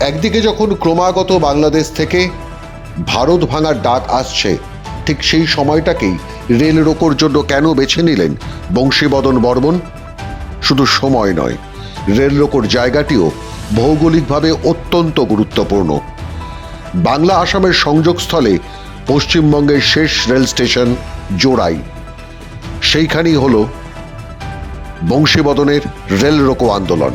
একদিকে যখন ক্রমাগত বাংলাদেশ থেকে ভারত ভাঙার ডাক আসছে, ঠিক সেই সময়টাকেই রেল রোকোর জন্য কেন বেছে নিলেন বংশীবদন বর্মন? শুধু সময় নয় রেল রোকোর জায়গাটিও ভৌগোলিকভাবে অত্যন্ত গুরুত্বপূর্ণ। বাংলা আসামের সংযোগস্থলে পশ্চিমবঙ্গের শেষ রেল স্টেশন জোড়াই। সেইখানেই হল বংশীবদনের রেল রোকো আন্দোলন।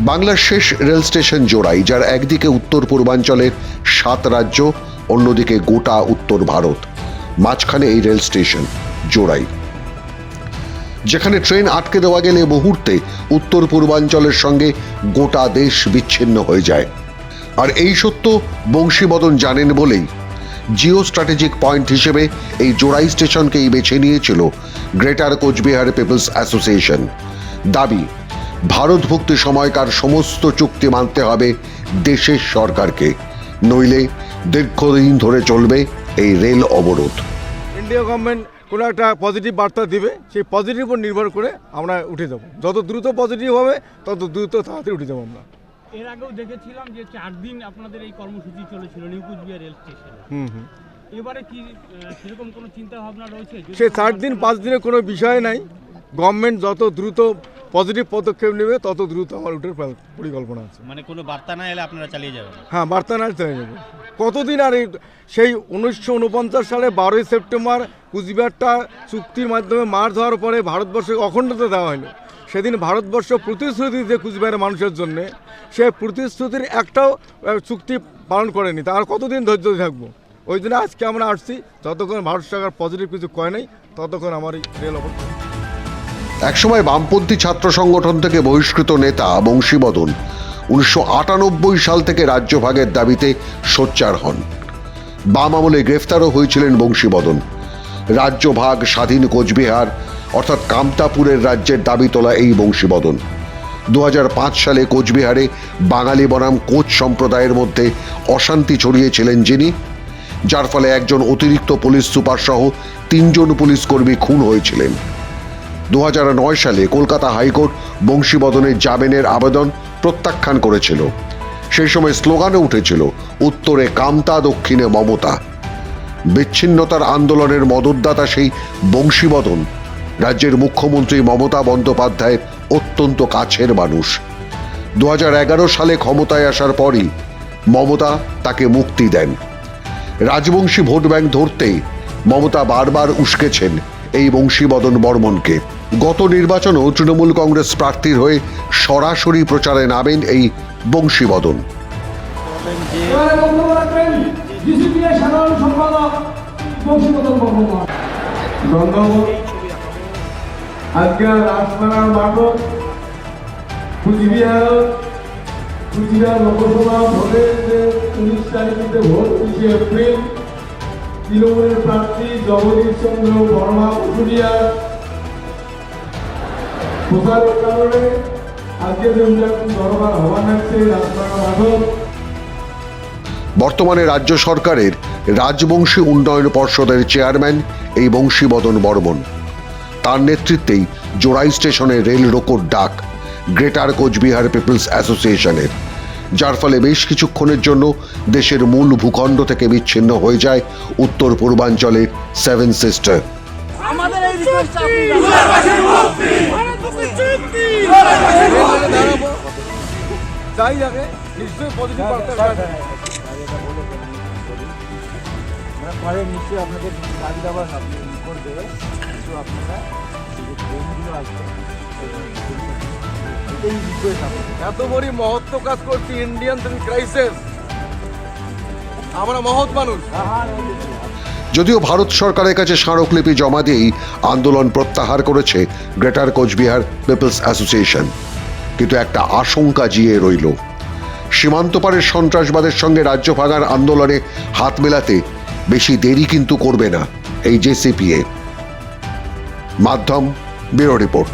বাংলার শেষ রেল স্টেশন জোড়াই, যার একদিকে উত্তর পূর্বাঞ্চলের সাত রাজ্য, অন্যদিকে গোটা উত্তর ভারত। মাঝখানে এই রেল স্টেশন জোড়াই। যেখানে ট্রেন আটকে দেওয়া গেলে মুহূর্তে উত্তর পূর্বাঞ্চলের সঙ্গে গোটা দেশ বিচ্ছিন্ন হয়ে যায়। আর এই সত্য বংশীবদন জানেন বলেই জিও স্ট্র্যাটেজিক পয়েন্ট হিসেবে এই জোড়াই স্টেশনকেই বেছে নিয়েছিল গ্রেটার কোচবিহার পিপলস অ্যাসোসিয়েশন। দাবি ভারতভুক্তি সময়কার সমস্ত চুক্তি মানতে হবে দেশের সরকারকে। নইলে দীর্ঘদিন ধরে চলবে এই রেল অবরোধ। ইন্ডিয়া গভর্নমেন্ট কোনো একটা পজিটিভ বার্তা দিবে সেই পজিটিভ উপর নির্ভর করে আমরা উঠে যাব। যত দ্রুত পজিটিভ হবে তত দ্রুত তাড়াতাড়ি উঠে যাব আমরা। এর আগেও দেখেছিলাম যে চার দিন আপনাদের এই কর্মসূচি চলেছিল নিউ কুচবিহার রেল স্টেশনে। হুম হুম। এবারে কি সেরকম কোনো চিন্তা ভাবনা রয়েছে? সে চার দিন পাঁচ দিনের কোনো বিষয় নাই। গভর্নমেন্ট যত দ্রুত পজিটিভ পদক্ষেপ নেবে তত দ্রুত আমার উঠার পা- পরিকল্পনা আছে। মানে কোনো বার্তা না এলে আপনারা চালিয়ে যাবেন? হ্যাঁ বার্তা না চলে যাবে। কতদিন আর এই সেই উনিশশো উনপঞ্চাশ সালে বারোই সেপ্টেম্বর কুচবিহারটা চুক্তির মাধ্যমে মার হওয়ার পরে ভারতবর্ষে অখণ্ডতা দেওয়া হলো। সেদিন ভারতবর্ষ প্রতিশ্রুতি যে কুচবিহারের মানুষের জন্যে। সে প্রতিশ্রুতির একটাও চুক্তি পালন করেনি। তার কতদিন ধৈর্য থাকব? ওই জন্য আজকে আমরা আসছি। যতক্ষণ ভারত সরকার পজিটিভ কিছু কয় নাই ততক্ষণ আমার এই রেল অবস্থা। একসময় বামপন্থী ছাত্র সংগঠন থেকে বহিষ্কৃত নেতা বংশীবদন উনিশশো আটানব্বই সাল থেকে রাজ্যভাগের দাবিতে সোচ্চার হন। বাম আমলে গ্রেফতারও হয়েছিলেন বংশীবদন রাজ্যভাগ স্বাধীন কোচবিহার, অর্থাৎ কামতাপুরের রাজ্যের দাবি তোলা এই বংশীবদন দু হাজার পাঁচ সালে কোচবিহারে বাঙালি বনাম কোচ সম্প্রদায়ের মধ্যে অশান্তি ছড়িয়েছিলেন যিনি, যার ফলে একজন অতিরিক্ত পুলিশ সুপার সহ তিনজন পুলিশ কর্মী খুন হয়েছিলেন। দু হাজার নয় সালে কলকাতা হাইকোর্ট বংশীবদনের জামিনের আবেদন প্রত্যাখ্যান করেছিল। সেই সময় স্লোগানে উঠেছিল, উত্তরে কামতা দক্ষিণে মমতা। বিচ্ছিন্নতার আন্দোলনের মদতদাতা সেই বংশীবদন, রাজ্যের মুখ্যমন্ত্রী মমতা বন্দ্যোপাধ্যায়ের অত্যন্ত কাছের মানুষ। দু হাজার এগারো সালে ক্ষমতায় আসার পরই মমতা তাকে মুক্তি দেন। রাজবংশী ভোট ব্যাংক ধরতেই মমতা বারবার উস্কেছেন এই বংশীবদন বর্মনকে। গত নির্বাচনেও তৃণমূল কংগ্রেস প্রার্থীর হয়ে সরাসরি প্রচারে নামেন এই বংশীবদন। তৃণমূলের প্রার্থী জগদীশ চন্দ্র বর্মা প্রচারের কারণে আজকে যে দরবার হওয়া লাগছে রাজপাড়া বর্তমানে রাজ্য সরকারের রাজবংশী উন্নয়ন পর্ষদের চেয়ারম্যান এই বংশীবদন বর্মন। তার নেতৃত্বেই জোড়াই স্টেশনে রেল রোকোর ডাক গ্রেটার কোচবিহার পিপলস অ্যাসোসিয়েশনের যার ফলে বেশ কিছুক্ষণের জন্য দেশের মূল ভূখণ্ড থেকে বিচ্ছিন্ন হয়ে যায় উত্তর পূর্বাঞ্চলের সেভেন সিস্টার। আমাদের এই যাই নিশ্চয়ই পজিটিভ বার্তা পরে নিশ্চয়ই আপনাদের দাবি দাবার আপনি করে দেবে। কিন্তু আপনারা যে ট্রেনগুলো আসবে এটাই রিকোয়েস্ট আপনাদের এত বড় মহত্ব কাজ করছি ইন্ডিয়ান ক্রাইসিস আমরা মহৎ মানুষ। যদিও ভারত সরকারের কাছে স্মারকলিপি জমা দিয়েই আন্দোলন প্রত্যাহার করেছে গ্রেটার কোচবিহার পিপলস অ্যাসোসিয়েশন। কিন্তু একটা আশঙ্কা জিয়ে রইল। সীমান্ত পারের সন্ত্রাসবাদের সঙ্গে রাজ্য ভাগার আন্দোলনে হাত মেলাতে বেশি দেরি কিন্তু করবে না এই জেসিপিএ। মাধ্যম, ব্যুরো রিপোর্ট।